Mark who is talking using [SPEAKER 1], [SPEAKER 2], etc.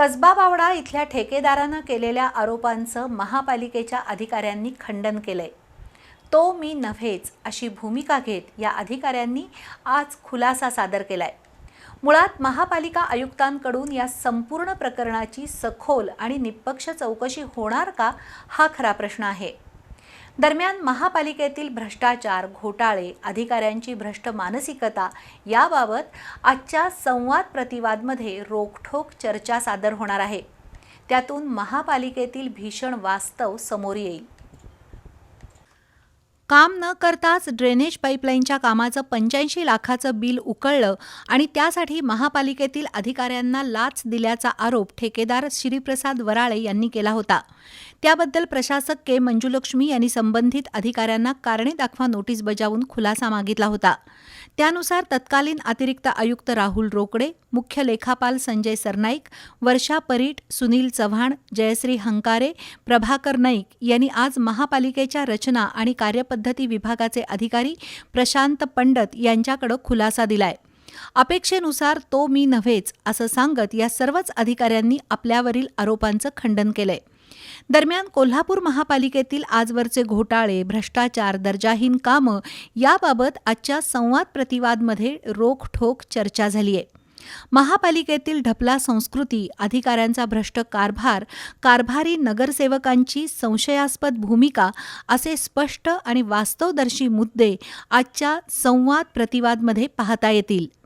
[SPEAKER 1] कसबा बावडा इथल्या ठेकेदारानं केलेल्या आरोपांचं महापालिकेच्या अधिकाऱ्यांनी खंडन केलंय. तो मी नव्हेच अशी भूमिका घेत या अधिकाऱ्यांनी आज खुलासा सादर केलाय. मुळात महापालिका आयुक्तांकडून या संपूर्ण प्रकरणाची सखोल आणि निष्पक्ष चौकशी होणार का हा खरा प्रश्न आहे. दरम्यान महापालिकेतील भ्रष्टाचार घोटाळे अधिकाऱ्यांची भ्रष्ट मानसिकता याबाबत आजच्या संवाद प्रतिवादमध्ये रोखठोक चर्चा सादर होणार आहे. त्यातून महापालिकेतील भीषण वास्तव समोर येईल. काम न करताच ड्रेनेज पाईपलाईनच्या कामाचं पंच्याऐंशी लाखाचं बिल उकळलं आणि त्यासाठी महापालिकेतील अधिकाऱ्यांना लाच दिल्याचा आरोप ठेकेदार श्रीप्रसाद वराळे यांनी केला होता. त्याबद्दल प्रशासक के. मंजुलक्ष्मी यांनी संबंधित अधिकाऱ्यांना कारणे दाखवा नोटीस बजावून खुलासा मागितला होता. त्यानुसार तत्कालीन अतिरिक्त आयुक्त राहुल रोकडे मुख्य लेखापाल संजय सरनाईक वर्षा परीट सुनील चव्हाण जयश्री हंकारे प्रभाकर नाईक यांनी आज महापालिकेच्या रचना आणि कार्यपद्धती पद्धती विभागाचे अधिकारी प्रशांत पंडत यांच्याकडे खुलासा दिलाय. अपेक्षेनुसार तो मी नव्हेच असं सांगत या सर्वच अधिकाऱ्यांनी आपल्यावरील आरोपांचं खंडन केलंय. दरम्यान कोल्हापूर महापालिकेतील आजवरचे घोटाळे भ्रष्टाचार दर्जाहीन कामं याबाबत आजच्या संवाद प्रतिवादमध्ये रोखठोक चर्चा झाली आहे महापालिकेतील ढपला संस्कृती अधिकाऱ्यांचा भ्रष्ट कारभार कारभारी नगरसेवकांची संशयास्पद भूमिका असे स्पष्ट आणि वास्तवदर्शी मुद्दे आजच्या संवाद प्रतिवादमध्ये पाहता येतील.